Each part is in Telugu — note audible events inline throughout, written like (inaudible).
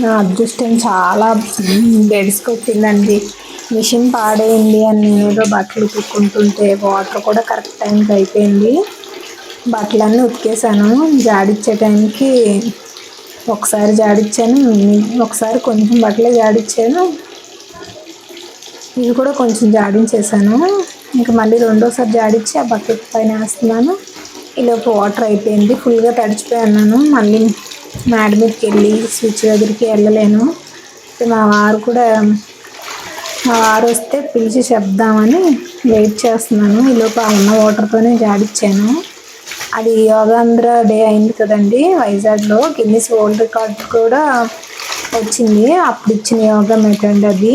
నా అదృష్టం చాలా బెడిసి మిషన్ పాడైంది అని నేను ఏదో బట్టలు ఉతుక్కుంటుంటే వాటర్ కూడా కరెక్ట్ టైంకి అయిపోయింది. బట్టలన్నీ ఉతికేసాను జాడిచ్చే టైంకి ఒకసారి జాడిచ్చాను. ఒకసారి కొంచెం బట్టలే జాడిచ్చాను. ఇవి కూడా కొంచెం జాడించేసాను ఇంకా మళ్ళీ రెండోసారి జాడిచ్చి ఆ బకెట్ పైన వేస్తున్నాను. ఈలోపు వాటర్ అయిపోయింది. ఫుల్గా తడిచిపోయి అన్నాను మళ్ళీ మేడ మీదకి వెళ్ళి స్విచ్ దగ్గరికి వెళ్ళలేను. మా వారు కూడా మా వారు వస్తే పిలిచి చెప్దామని వెయిట్ చేస్తున్నాను. ఈలోపు ఆ ఉన్న వాటర్తోనే జాడిచ్చాను. అది యోగాంధ్ర డే అయింది కదండి. వైజాగ్లో గిన్నీస్ వరల్డ్ రికార్డ్ కూడా వచ్చింది. అప్పుడు ఇచ్చిన యోగా ఏంటండి అది?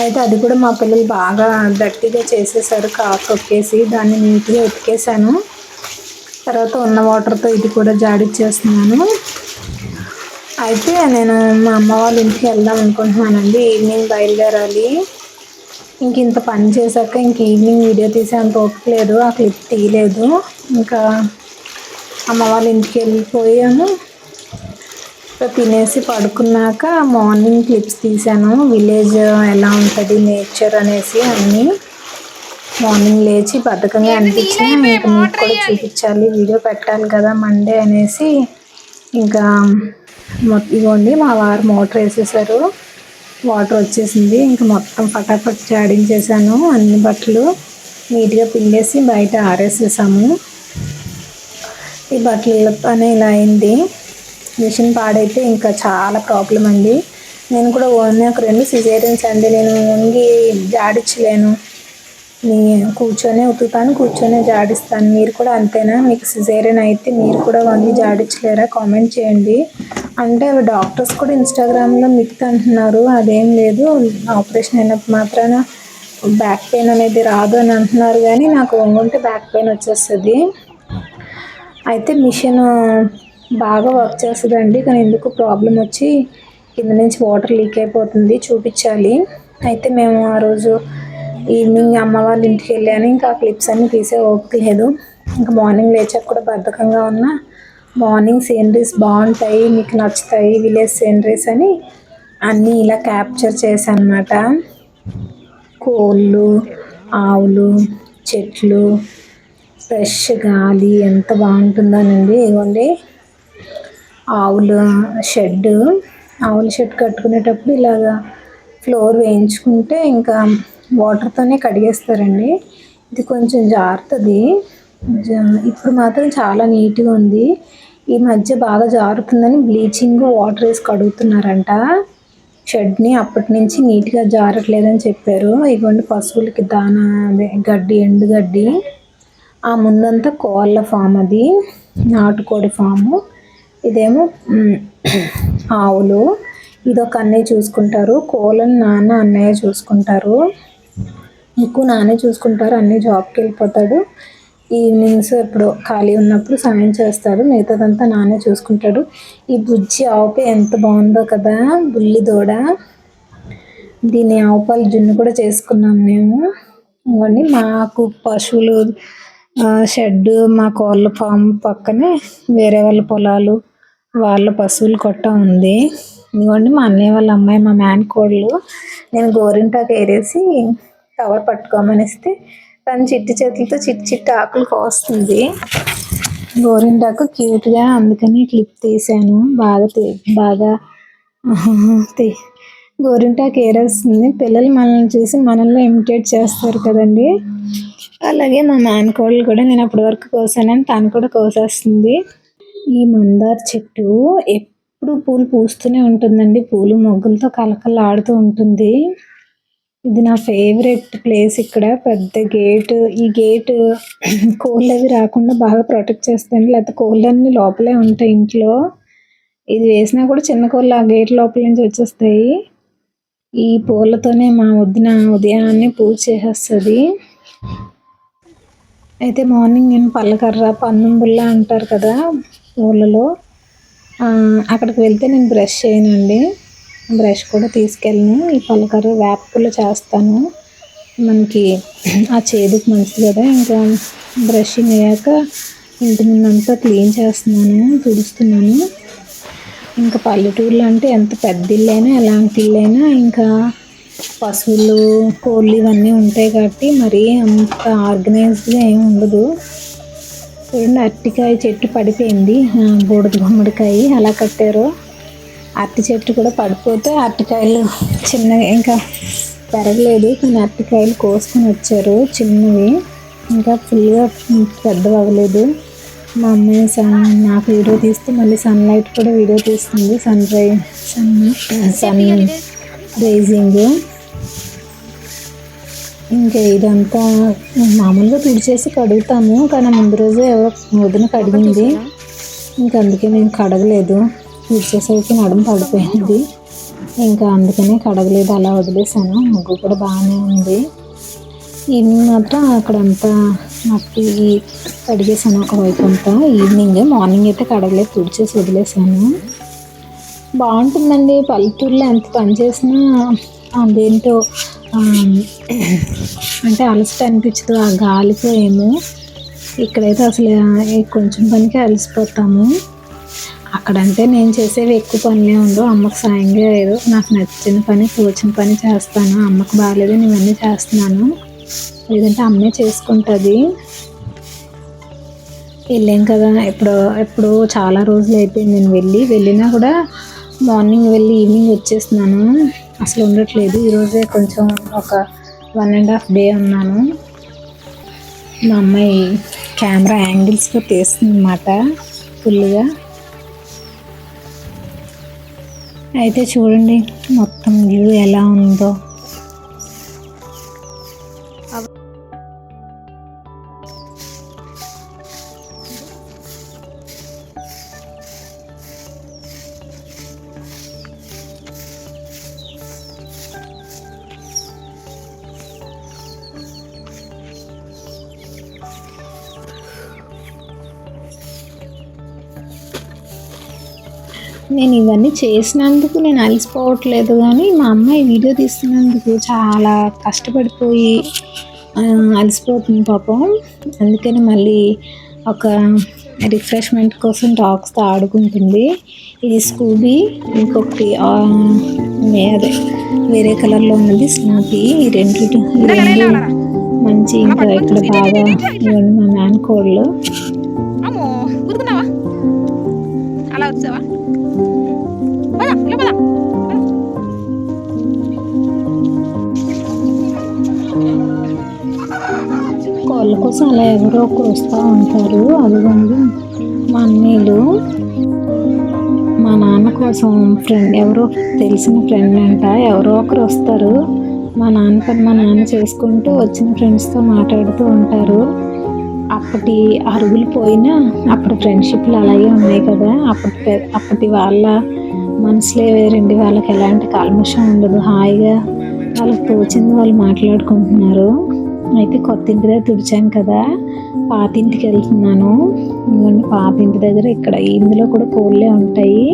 అయితే అది కూడా మా పిల్లలు బాగా గట్టిగా చేసేసారు. కాకు తొక్కేసి దాన్ని నీట్గా ఉతికేసాను. తర్వాత ఉన్న వాటర్తో ఇది కూడా జాడిచ్చేస్తున్నాను. అయితే నేను మా అమ్మ వాళ్ళ ఇంటికి వెళ్దాం అనుకుంటున్నానండి. ఈవినింగ్ బయలుదేరాలి. ఇంక ఇంత పని చేశాక ఇంక ఈవినింగ్ వీడియో తీసేంత ఓపిక లేదు. ఆ క్లిప్ తీయలేదు. ఇంకా అమ్మ వాళ్ళ ఇంటికి వెళ్ళిపోయాము తినేసి పడుకున్నాక మార్నింగ్ క్లిప్స్ తీశాను. విలేజ్ ఎలా ఉంటుంది నేచర్ అనేసి అన్నీ. మార్నింగ్ లేచి బద్ధకంగా అనిపించిన ఇంకా మీకు కూడా చూపించాలి వీడియో పెట్టాలి కదా మండే అనేసి. ఇంకా ఇవ్వండి మా వారు మోటార్ వేసేసారు. వాటర్ వచ్చేసింది. ఇంకా మొత్తం ఫటాఫట్ జాడించేసాను అన్ని బట్టలు. నీట్గా పిండేసి బయట ఆరేసేసాము. ఈ బట్టల పని ఇలా అయింది. మిషన్ పాడైతే ఇంకా చాలా ప్రాబ్లం అండి. నేను కూడా ఓన్లీ ఒక రెండు సిజేరియన్స్ అండి. నేను వంగి జాడించలేను కూర్చొనే ఉతుకుతాను కూర్చొనే జాడిస్తాను. మీరు కూడా అంతేనా? మీకు సిజేరియన్ అయితే మీరు కూడా వంగి జాడించలేరా? కామెంట్ చేయండి. అంటే డాక్టర్స్ కూడా ఇన్స్టాగ్రామ్లో మిత్ అంటున్నారు. అదేం లేదు. ఆపరేషన్ అయినప్పుడు మాత్రాన బ్యాక్ పెయిన్ అనేది రాదు అని అంటున్నారు. కానీ నాకు వంగుంటే బ్యాక్ పెయిన్ వచ్చేస్తుంది. అయితే మిషన్ బాగా వర్క్ చేస్తుందండి. కానీ ఎందుకు ప్రాబ్లం వచ్చి కింద నుంచి వాటర్ లీక్ అయిపోతుంది. చూపించాలి. అయితే మేము ఆ రోజు ఈవినింగ్ అమ్మ వాళ్ళ ఇంటికి వెళ్ళాను. ఇంకా క్లిప్స్ అన్నీ తీసే ఓపిక లేదు. ఇంకా మార్నింగ్ లేచాక కూడా బద్ధకంగా ఉన్న. మార్నింగ్ సీనరీస్ బాగుంటాయి మీకు నచ్చుతాయి విలేజ్ సీనరీస్ అని అన్నీ ఇలా క్యాప్చర్ చేశాను అనమాట కోళ్ళు ఆవులు చెట్లు ఫ్రెష్ గాలి ఎంత బాగుంటుందోనండి. ఇవ్వండి ఆవుల షెడ్ ఆవుల షెడ్ కట్టుకునేటప్పుడు ఇలాగా ఫ్లోర్ వేయించుకుంటే ఇంకా వాటర్తోనే కడిగేస్తారండి. ఇది కొంచెం జారుతుంది. ఇప్పుడు మాత్రం చాలా నీట్గా ఉంది. ఈ మధ్య బాగా జారుతుందని బ్లీచింగ్ వాటర్ వేసి కడుగుతున్నారంట. షెడ్ని అప్పటి నుంచి నీట్గా జారట్లేదని చెప్పారు. ఇవ్వండి పశువులకి దానా గడ్డి ఎండుగడ్డి ఆ ముందంతా కోళ్ళ ఫామ్ అది నాటుకోడి ఫాము. ఇదేమో ఆవులు. ఇదొక అన్నయ్య చూసుకుంటారు. కోళ్ళని నాన్న అన్నయ్య చూసుకుంటారు. ఎక్కువ నానే చూసుకుంటారు అన్నీ జాబ్కి వెళ్ళిపోతాడు. ఈవినింగ్స్ ఇప్పుడు ఖాళీ ఉన్నప్పుడు సాయం చేస్తాడు మిగతాదంతా నానే చూసుకుంటాడు. ఈ బుజ్జి ఆవుపై ఎంత బాగుందో కదా బుల్లి దూడ. దీని ఆవుపాలు జున్ను కూడా చేసుకున్నాం మేము. ఇవన్నీ మాకు పశువులు షెడ్ మా కోళ్ళ ఫామ్ పక్కనే వేరే వాళ్ళ పొలాలు వాళ్ళ పశువులు కొట్ట ఉంది. ఇదిగోండి మా అన్నయ్య వాళ్ళ అమ్మాయి మా మ్యాన్ కోళ్ళు. నేను గోరింటాకు ఏరేసి కవర్ పట్టుకోమనిస్తే తను చిట్టి చేతులతో చిట్టి చిట్టి ఆకులు కోస్తుంది. గోరింటాకు క్యూట్గా అందుకని క్లిప్ తీసాను. బాగా బాగా (laughs) గోరింటాకు ఏరేస్తుంది. పిల్లలు మనల్ని చూసి మనల్ని ఇమిటేట్ చేస్తారు కదండి. అలాగే మా మేనకోళ్ళు కూడా నేను అప్పటి వరకు కోసానని తను కూడా కోసేస్తుంది. ఈ మందార చెట్టు ఎప్పుడు పూలు పూస్తూనే ఉంటుందండి. పూలు మొగ్గులతో కలకలాడుతూ ఉంటుంది. ఇది నా ఫేవరెట్ ప్లేస్ ఇక్కడ. పెద్ద గేట్ ఈ గేట్ (clears throat) కోళ్ళు అవి రాకుండా బాగా ప్రొటెక్ట్ చేస్తాను లేకపోతే కోళ్ళన్నీ లోపలే ఉంటాయి ఇంట్లో. ఇది వేసినా కూడా చిన్న కోళ్ళు ఆ గేట్ లోపల నుంచి వచ్చేస్తాయి. ఈ పూలతోనే మా వదిన ఉదయాన్నే పూజ చేసేస్తుంది. అయితే మార్నింగ్ నేను పల్లకర్ర పన్నంబుల్ల అంటారు కదా ఊళ్ళలో అక్కడికి వెళ్తే నేను బ్రష్ చేయనండి. బ్రష్ కూడా తీసుకెళ్ళను. ఈ పలకర్ర వేపులు చేస్తాను. మనకి ఆ చేదుకు మంచిది కదా. ఇంకా బ్రషింగ్ అయ్యాక ఇంటి ముందంతా క్లీన్ చేస్తున్నాను తుడుస్తున్నాను. ఇంకా పల్లెటూర్లో అంటే ఎంత పెద్ద ఇల్లైనా ఎలాంటి ఇల్లైనా ఇంకా పశువులు కోళ్ళు ఇవన్నీ ఉంటాయి కాబట్టి మరి అంత ఆర్గనైజ్డ్గా ఏమి ఉండదు. చూడండి అరటికాయ చెట్టు పడిపోయింది. బూడిద గుమ్మడికాయ అలా కట్టారు. అరటి చెట్టు కూడా పడిపోతే అరటికాయలు చిన్నగా ఇంకా పెరగలేదు కానీ అరటికాయలు కోసుకొని వచ్చారు. చిన్నవి ఇంకా ఫుల్గా పెద్దవి అవ్వలేదు మా అమ్మాయి సన్ నాకు వీడియో తీస్తే మళ్ళీ సన్లైట్ కూడా వీడియో తీస్తుంది. సన్ రై సన్ సన్ రైజింగ్. ఇంకా ఇదంతా మామూలుగా తుడిచేసి కడుగుతాము కానీ ముందు రోజే ఎవరో వదిన కడిగింది. ఇంకా అందుకే నేను కడగలేదు. తుడిచేసరికి నడుము పడిపోయింది. ఇంకా అందుకనే కడగలేదు అలా వదిలేసాను ముగ్గు కూడా బాగానే ఉంది. ఈవినింగ్ మాత్రం అక్కడంతా మట్టి కడిగేసాను ఒకవైపు అంతా. ఈవినింగ్ మార్నింగ్ అయితే కడగలేదు తుడిచేసి వదిలేసాను బాగుంటుందండి పల్లెటూరులో ఎంత పని చేసినా అదేంటో అంటే అలసట అనిపించదు ఆ గాలితో ఏమో. ఇక్కడైతే అసలు కొంచెం పనికి అలసిపోతాము. అక్కడంటే నేను చేసేవి ఎక్కువ పనులే ఉండవు. అమ్మకు సాయంగా లేదు నాకు నచ్చిన పని తోచిన పని చేస్తాను. అమ్మకు బాగాలేదు నేను ఇవన్నీ చేస్తున్నాను. లేదంటే అమ్మే చేసుకుంటుంది. వెళ్ళాం కదా. ఇప్పుడు ఎప్పుడు చాలా రోజులు అయిపోయింది. నేను వెళ్ళి వెళ్ళినా కూడా మార్నింగ్ వెళ్ళి ఈవినింగ్ వచ్చేస్తున్నాను. అసలు ఉండట్లేదు. ఈరోజే కొంచెం ఒక వన్ అండ్ హాఫ్ డే ఉన్నాను. మా అమ్మాయి కెమెరా యాంగిల్స్తో తీస్తుంది అన్నమాట ఫుల్గా అయితే చూడండి మొత్తం వ్యూ ఎలా ఉందో. నేను ఇవన్నీ చేసినందుకు నేను అలసిపోవట్లేదు కానీ మా అమ్మాయి వీడియో తీస్తున్నందుకు చాలా కష్టపడిపోయి అలసిపోతుంది పాపం. అందుకని మళ్ళీ ఒక రిఫ్రెష్మెంట్ కోసం డాగ్స్తో ఆడుకుంటుంది ఇది స్కూబీ ఇంకొకటి అదే వేరే కలర్లో ఉన్నది స్నాపీ. ఈ రెండు రెండు మంచి ఇంకా ఇక్కడ బాగా ఇవ్వండి మా మ్యాన్ కోళ్ళు అలా వచ్చావా? కోళ్ళ కోసం అలా ఎవరో ఒకరు వస్తూ ఉంటారు. అదిగోండి మా అన్నయ్యలు. మా నాన్న కోసం ఫ్రెండ్ ఎవరో తెలిసిన ఫ్రెండ్ అంట ఎవరో ఒకరు వస్తారు. మా నాన్న పని మా నాన్న చేసుకుంటూ వచ్చిన ఫ్రెండ్స్తో మాట్లాడుతూ ఉంటారు. అప్పటి అరుగులు పోయినా అప్పుడు ఫ్రెండ్షిప్లు అలాగే ఉన్నాయి కదా. అప్పటి అప్పటి వాళ్ళ మనసులే వేరండి. వాళ్ళకి ఎలాంటి కల్మషం ఉండదు. హాయిగా వాళ్ళకి తోచింది వాళ్ళు మాట్లాడుకుంటున్నారు. అయితే కొత్త ఇంటి దగ్గర తుడిచాను కదా. పాత ఇంటికి వెళ్తున్నాను. ఇదిగోండి పాత ఇంటి దగ్గర ఇక్కడ ఇందులో కూడా కోళ్ళే ఉంటాయి.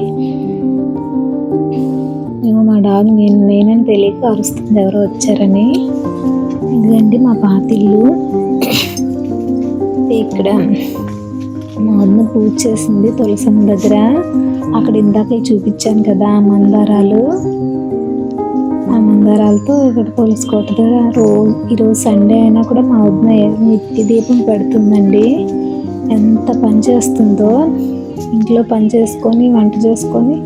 ఏమో మా డాగ్ నేను నేనని తెలియక అరుస్తుంది ఎవరో వచ్చారని. ఇదిగండి మా పాత ఇల్లు. ఇక్కడ మా అమ్మ పూజ చేసింది తులసమ్మ దగ్గర. అక్కడ ఇందాక చూపించాను కదా ఆ మందారాలు. ఆ మందారాలతో ఇక్కడ తులసి రోజు ఈరోజు సండే అయినా కూడా మా వదిన నిత్య దీపం పెడుతుందండి. ఎంత పని చేస్తుందో. ఇంట్లో పని చేసుకొని వంట చేసుకొని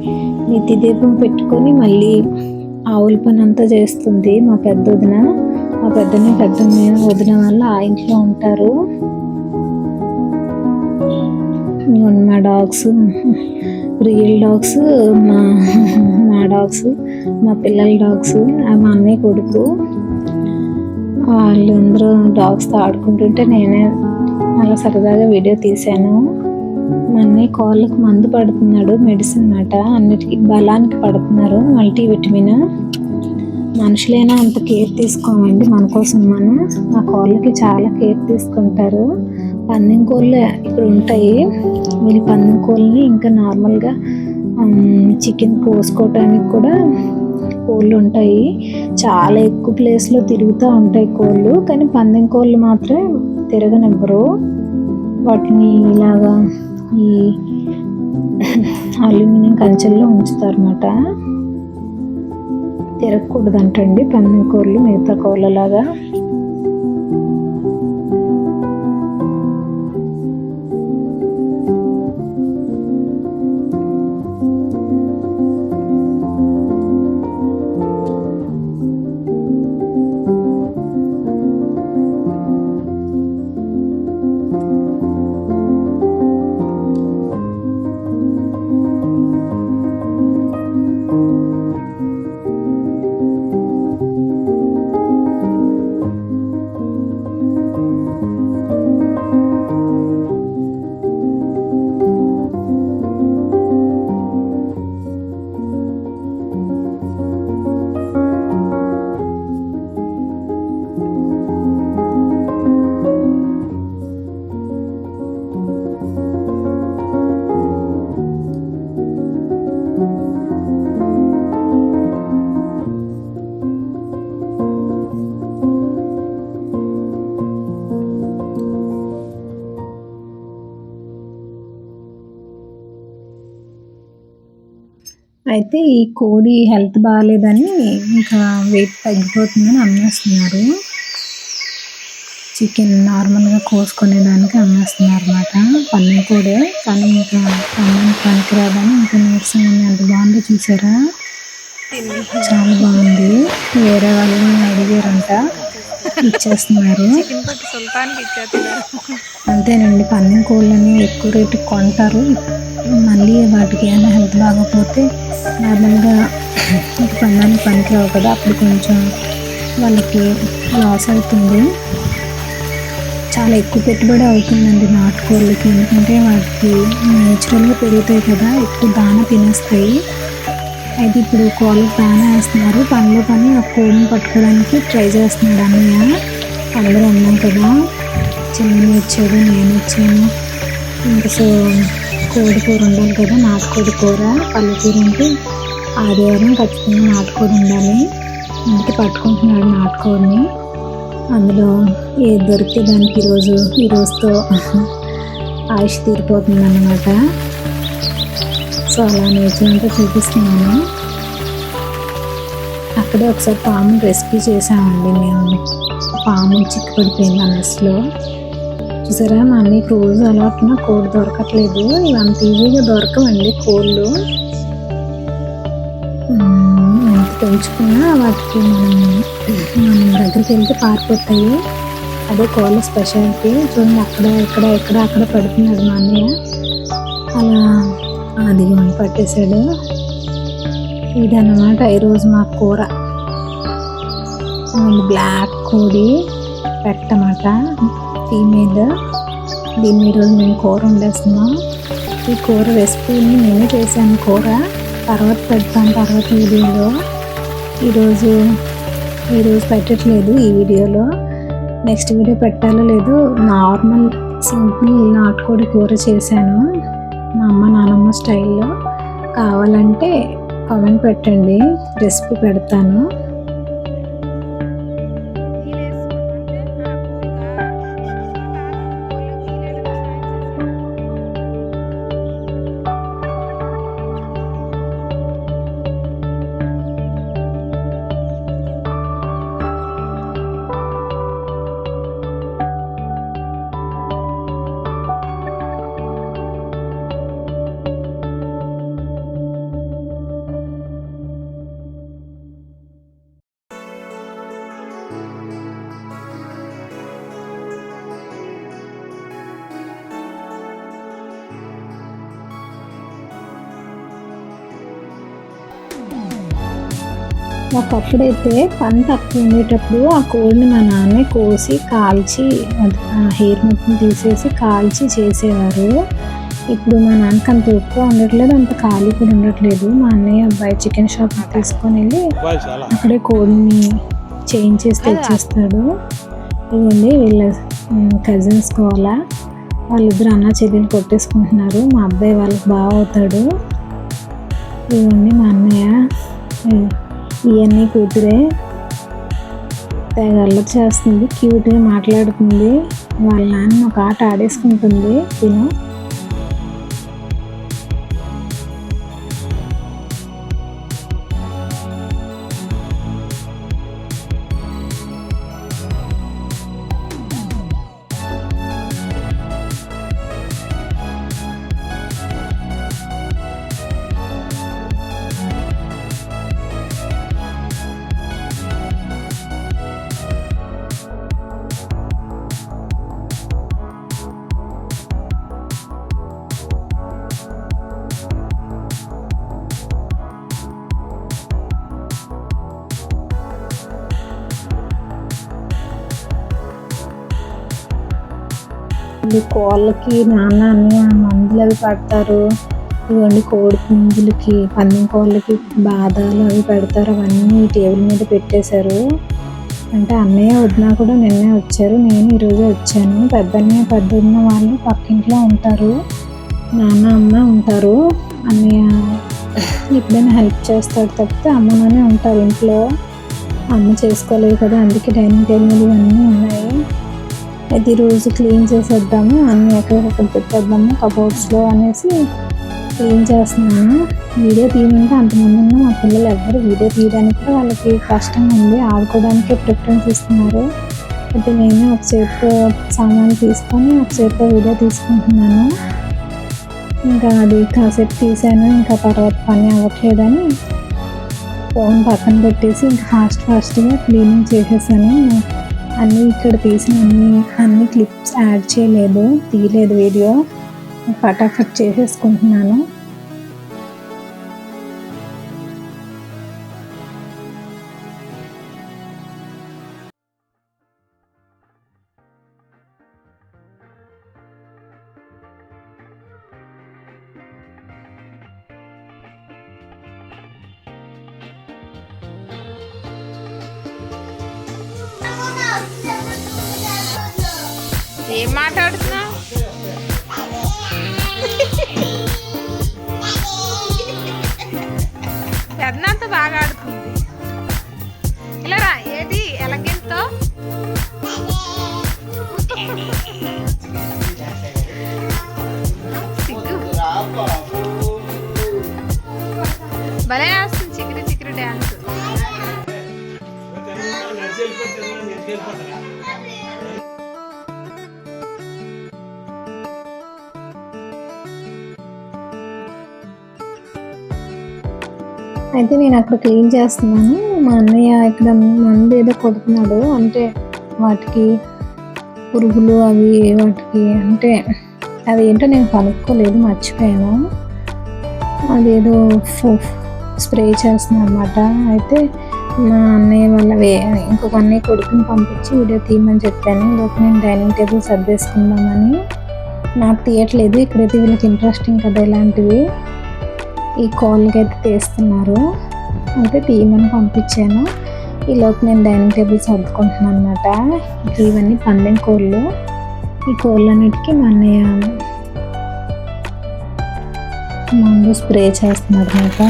నిత్య దీపం పెట్టుకొని మళ్ళీ ఆవుల పని అంతా చేస్తుంది మా పెద్ద వదిన. మా పెద్దనే పెద్ద వదిన వల్ల ఆ ఇంట్లో ఉంటారు. ఇదిగోండి మా డాగ్స్. రియల్ డాగ్స్ మా మా డాగ్స్ మా పిల్లల డాగ్స్ మా అన్నయ్య కొడుకు. వాళ్ళందరూ డాగ్స్తో ఆడుకుంటుంటే నేనే అలా సరదాగా వీడియో తీశాను. మా అన్నయ్య కాళ్ళకు మందు పడుతున్నాడు మెడిసిన్ అన్నమాట. అన్నిటికీ బలానికి పడుతున్నారు మల్టీవిటమిన్. మనుషులైనా అంత కేర్ తీసుకోమండి మన కోసం మనం. మా కోళ్ళకి చాలా కేర్ తీసుకుంటారు. పందెం కోళ్ళు ఇప్పుడు ఉంటాయి. వీళ్ళు పందెం కోళ్ళని ఇంకా నార్మల్గా చికెన్ కోసుకోవటానికి కూడా కోళ్ళు ఉంటాయి. చాలా ఎక్కువ ప్లేస్లో తిరుగుతూ ఉంటాయి కోళ్ళు. కానీ పందెం కోళ్ళు మాత్రం తిరగనివ్వరు. వాటిని ఇలాగా ఈ అల్యూమినియం కంచెల్లో ఉంచుతారన్నమాట. తిరగకూడదంటండి పందెం కోళ్ళు మిగతా కోళ్ళలాగా. అయితే ఈ కోడి హెల్త్ బాగాలేదని ఇంకా వెయిట్ తగ్గిపోతుందని అమ్మేస్తున్నారు. చికెన్ నార్మల్గా కోసుకునేదానికి అమ్మేస్తున్నారు అనమాట పన్నె కోడే కానీ ఇంకా అమ్మానికి పనికిరాదని ఇంకా నీరసంగా ఉంది. ఎంత బాగుందో చూసారా? చాలా బాగుంది. వేరే వాళ్ళు అడిగారంట. ఇచ్చేస్తున్నారు. అంతేనండి పందెం కోళ్ళని ఎక్కువ రేటుకి కొంటారు. మళ్ళీ వాటికి ఏమైనా హెల్త్ బాగోకపోతే నార్మల్గా ఇంక పందానికి పనికిరావు కదా అప్పుడు కొంచెం వాళ్ళకి లాస్ అవుతుంది. చాలా ఎక్కువ పెట్టుబడి అవుతుందండి నాటుకోళ్ళకి ఎందుకంటే వాటికి నేచురల్గా పెరుగుతాయి కదా ఎక్కువ దాన తినేస్తాయి. అయితే ఇప్పుడు కోళ్ళకి దాన వేస్తున్నారు. పనిలో పని ఆ కోడిని పట్టుకోవడానికి ట్రై చేస్తున్నాడు అన్నయ్య. అందరూ అన్నాం కదా చిన్న వచ్చాడు నేను వచ్చాను. ఇంకా సో కోడి కూర ఉండాలి కదా నాటుకోడి కూర. పల్లెటూరు ఆదివారం ఖచ్చితంగా నాటుకోడి ఉండాలి. అందుకే పట్టుకుంటున్నాడు నాటుకోడిని. అందులో ఏది దొరికితే దానికి ఈరోజు ఈరోజుతో ఆయుష్ తీరిపోతుంది అన్నమాట సో అలా నేర్చుకుంటూ చూపిస్తున్నాను. అక్కడే ఒకసారి పాము రెస్క్యూ చేసామండి మేము. పాము చిక్కుపడిపోయింది ఆ మెస్లో. చూసారా మా రోజు అలవాటున కోడి దొరకట్లేదు. ఇవి అంత ఈజీగా దొరకవండి కోళ్ళు. ఎంత పెంచుకున్నా వాటికి మనం మన దగ్గరికి వెళ్తే పారిపోతాయి. అదే కోళ్ళ స్పెషాలిటీ చూడండి అక్కడ ఇక్కడ ఇక్కడ అక్కడ పడుతున్నాడు మా అన్నయ్య. అలా అదిగోని పట్టేశాడు. ఇదన్నమాట ఈరోజు మా కూర. బ్లాక్ కోడి పెట్టమాట. ఫీమేల్ దీన్ని ఈరోజు మేము కూర వండేస్తున్నాం. ఈ కూర రెసిపీని నేనే చేశాను కూర. తర్వాత పెడతాను తర్వాత వీడియోలో. ఈరోజు ఈరోజు పెట్టట్లేదు ఈ వీడియోలో. నెక్స్ట్ వీడియో పెట్టాలో లేదు నార్మల్ సింపుల్ నాటుకోడి కూర చేశాను. మా అమ్మ నానమ్మ స్టైల్లో కావాలంటే కామెంట్ పెట్టండి. రెసిపీ పెడతాను. ఒకప్పుడైతే పని తక్కువ ఉండేటప్పుడు ఆ కోడిని మా నాన్నే కోసి కాల్చి హెయిర్ మొత్తం తీసేసి కాల్చి చేసేవారు. ఇప్పుడు మా నాన్నకి అంత ఎక్కువ ఉండట్లేదు అంత ఖాళీ కూడా ఉండట్లేదు. మా అన్నయ్య అబ్బాయి చికెన్ షాప్ తీసుకొని వెళ్ళి అక్కడే కోడిని చేయించేసి తెచ్చేస్తాడు. ఇవ్వండి వీళ్ళ కజిన్స్ కోలా. వాళ్ళిద్దరు అన్న చెల్లెలు కొట్టేసుకుంటున్నారు. మా అబ్బాయి వాళ్ళకి బాగా అవుతాడు ఇవ్వండి మా అన్నయ్య. ఇవన్నీ కూతురే. తెగ చేస్తుంది క్యూట్గా మాట్లాడుతుంది. వాళ్ళ నాన్న ఒక ఆట ఆడేసుకుంటుంది తిను ఈ కోళ్ళకి నాన్న అన్నయ్య మందులు అవి పడతారు. ఇవన్నీ కోడి పుంజులకి పందెం కోళ్ళకి బాధాలు అవి పెడతారు. అవన్నీ టేబుల్ మీద పెట్టేశారు. అంటే అన్నయ్య వదిన కూడా నిన్నే వచ్చారు. నేను ఈరోజు వచ్చాను. పెద్దన్నయ్య పెద్దన్న వాళ్ళు పక్కింట్లో ఉంటారు. నాన్న అమ్మ ఉంటారు. అన్నయ్య ఎప్పుడైనా హెల్ప్ చేస్తాడు తప్పితే అమ్మ నాన్నే ఉంటారు ఇంట్లో. అమ్మ చేసుకోలేదు కదా అందుకే డైనింగ్ టేబుల్ ఇవన్నీ ఉన్నాయి. ఇది రోజు క్లీన్ చేసేద్దాము. అన్నీ ఎక్కడెక్కడ పెట్టేద్దాము. కబోర్డ్స్లో అనేసి క్లీన్ చేస్తున్నాను. వీడియో తీయమంటే అంతమంది ఉన్నా మా పిల్లలు ఎవ్వరు వీడియో తీయడానికి కూడా వాళ్ళకి కష్టంగా ఉంది ఆడుకోవడానికి ప్రిఫరెన్స్ ఇస్తున్నారు. అయితే నేను ఒక చేతితో సామాన్లు తీసుకొని ఒక చేతితో వీడియో తీసుకుంటున్నాను. ఇంకా అది కాసేపు తీసాను ఇంకా తర్వాత పని అవ్వట్లేదని ఫోన్ పక్కన పెట్టేసి ఇంకా ఫాస్ట్ ఫాస్ట్గా క్లీనింగ్ చేసేసాను. అన్నీ ఇక్కడ తీసిన అన్ని అన్ని క్లిప్స్ యాడ్ చేయలేదు తీయలేదు వీడియో ఫటాఫట్ చేసేసుకుంటున్నాను. అయితే నేను అక్కడ క్లీన్ చేస్తున్నాను. మా అన్నయ్య ఇక్కడ మందు ఏదో కొడుతున్నాడు. అంటే వాటికి పురుగులు అవి వాటికి అంటే అది ఏంటో నేను కనుక్కోలేదు మర్చిపోయాను. అదేదో స్ప్రే చేస్తున్నాను అనమాట అయితే మా అన్నయ్య వాళ్ళ వే ఇంకొక అన్నయ్య కొడుకుని పంపించి వీడియో తీయమని చెప్పాను. ఇంకొక నేను డైనింగ్ టేబుల్ సర్దేసుకుందామని. నాకు తీయట్లేదు. ఇక్కడైతే వీళ్ళకి ఇంట్రెస్టింగ్ కదా ఇలాంటివి. ఈ కోళ్ళకి అయితే తీస్తున్నారు. అయితే తీయమని పంపించాను. ఈలోపు నేను డైనింగ్ టేబుల్ సర్దుకుంటున్నాను అనమాట ఇవన్నీ పందెం కోళ్ళు ఈ కోళ్ళన్నిటికీ మా అన్నయ్య ముందు స్ప్రే చేస్తున్నారు అనమాట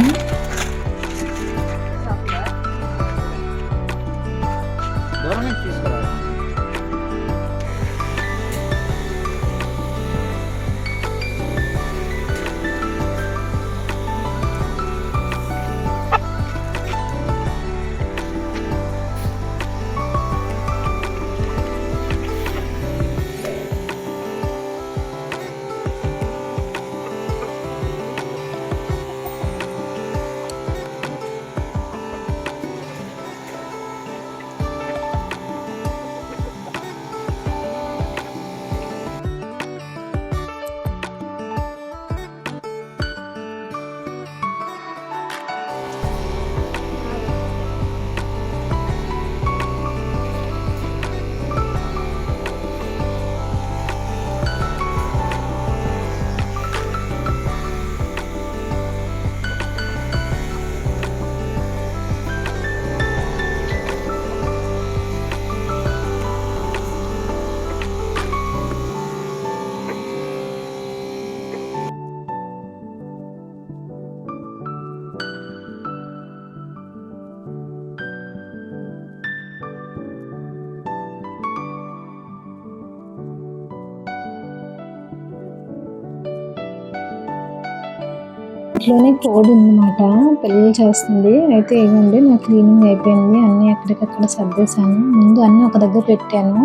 ఇంట్లోనే కోడి ఉందన్నమాట. పిల్లలు చేస్తుంది. అయితే ఇవ్వండి నా క్లీనింగ్ అయిపోయింది. అన్నీ ఎక్కడికక్కడ సర్దేశాను. ముందు అన్నీ ఒక దగ్గర పెట్టాను.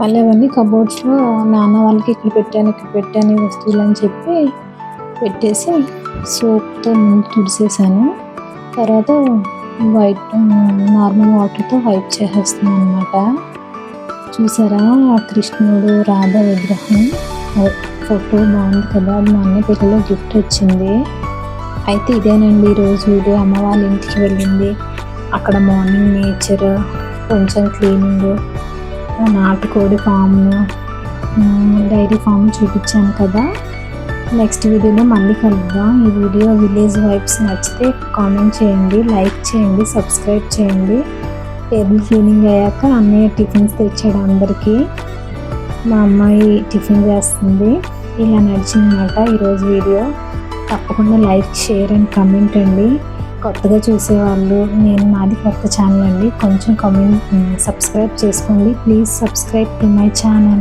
మళ్ళీ అవన్నీ కబోర్డ్స్లో నాన్న వాళ్ళకి ఇక్కడ పెట్టాను ఇక్కడ పెట్టాను వస్తువులు అని చెప్పి పెట్టేసి సోప్తో ముందు తుడిసేసాను తర్వాత వైట్ నార్మల్ వాటర్తో వైప్ చేసేస్తున్నాను అనమాట చూసారా ఆ కృష్ణుడు రాధ విగ్రహం. ఫోటో బాగుంది కదా మా అన్న పిల్లలు గిఫ్ట్ వచ్చింది. అయితే ఇదేనండి ఈరోజు వీడియో. అమ్మ వాళ్ళ ఇంటికి వెళ్ళింది. అక్కడ మార్నింగ్ నేచర్ కొంచెం క్లీనింగ్ నాటుకోడి ఫామ్ డైరీ ఫామ్ చూపించాను కదా. నెక్స్ట్ వీడియోలో మళ్ళీ కలుద్దాం. ఈ వీడియో విలేజ్ వైబ్స్ నచ్చితే కామెంట్ చేయండి లైక్ చేయండి సబ్స్క్రైబ్ చేయండి. టేబుల్ క్లీనింగ్ అయ్యాక అన్నయ్య టిఫిన్స్ తెచ్చాడు అందరికీ. మా అమ్మాయి టిఫిన్ చేస్తుంది. ఇలా నడిచిందన్నమాట ఈరోజు వీడియో. తప్పకుండా లైక్ షేర్ అండ్ కమెంట్ అండి. కొత్తగా చూసేవాళ్ళు నేను నాది కొత్త ఛానల్ అండి. కొంచెం కమెంట్ సబ్స్క్రైబ్ చేసుకోండి. Please subscribe to my channel.